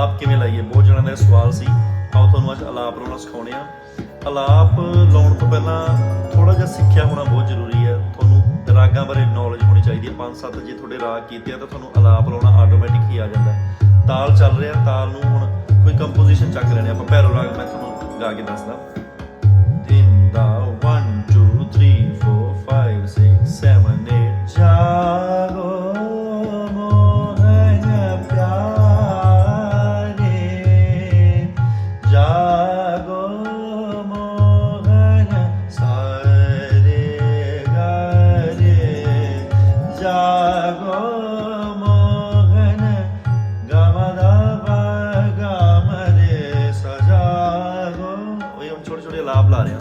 ਅਲਾਪ ਕਿਵੇਂ ਲਾਈਏ? ਬਹੁਤ ਜਣਾਂ ਦਾ ਇਹ ਸਵਾਲ ਸੀ। ਆਓ ਤੁਹਾਨੂੰ ਅੱਜ ਅਲਾਪ ਲਾਉਣਾ ਸਿਖਾਉਣੇ ਆ ਅਲਾਪ ਲਾਉਣ ਤੋਂ ਪਹਿਲਾਂ ਥੋੜਾ ਜਿਹਾ ਸਿੱਖਿਆ ਹੋਣਾ ਬਹੁਤ ਜ਼ਰੂਰੀ ਹੈ। ਤੁਹਾਨੂੰ ਰਾਗਾਂ ਬਾਰੇ ਨੌਲੇਜ ਹੋਣੀ ਚਾਹੀਦੀ ਹੈ। ਪੰਜ ਸੱਤ ਜੇ ਤੁਹਾਡੇ ਰਾਗ ਕੀਤੇ ਆ ਤਾਂ ਤੁਹਾਨੂੰ ਅਲਾਪ ਲਾਉਣਾ ਆਟੋਮੈਟਿਕ ਹੀ ਆ ਜਾਂਦਾ ਤਾਲ ਚੱਲ ਰਿਹਾ, ਤਾਲ ਨੂੰ ਹੁਣ ਕੋਈ ਕੰਪੋਜੀਸ਼ਨ ਚੱਕ ਲੈਣੇ ਆਪਾਂ ਭੈਰੋ ਰਾਗ ਮੈਂ ਤੁਹਾਨੂੰ ਗਾ ਕੇ ਦੱਸਦਾ। ਲਾਭ ਲਾ ਰਿਹਾ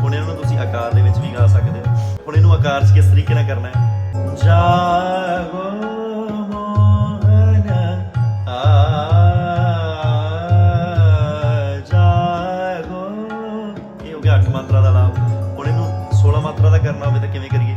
ਹੁਣ ਇਹਨਾਂ ਨੂੰ ਤੁਸੀਂ ਆਕਾਰ ਦੇ ਵਿੱਚ ਵੀ ਗਾ ਸਕਦੇ ਹੋ ਹੁਣ ਇਹਨੂੰ ਆਕਾਰ 'ਚ ਕਿਸ ਤਰੀਕੇ ਨਾਲ ਕਰਨਾ ਹੈ ਜਾਗੋ ਮੋਹਨ ਆ ਜਾਗੋ ਇਹ ਹੋ ਗਿਆ ਅੱਠ ਮਾਤਰਾ ਦਾ ਲਾਭ ਹੁਣ ਇਹਨੂੰ 16 ਮਾਤਰਾ ਦਾ ਕਰਨਾ ਹੋਵੇ ਤਾਂ ਕਿਵੇਂ ਕਰੀਏ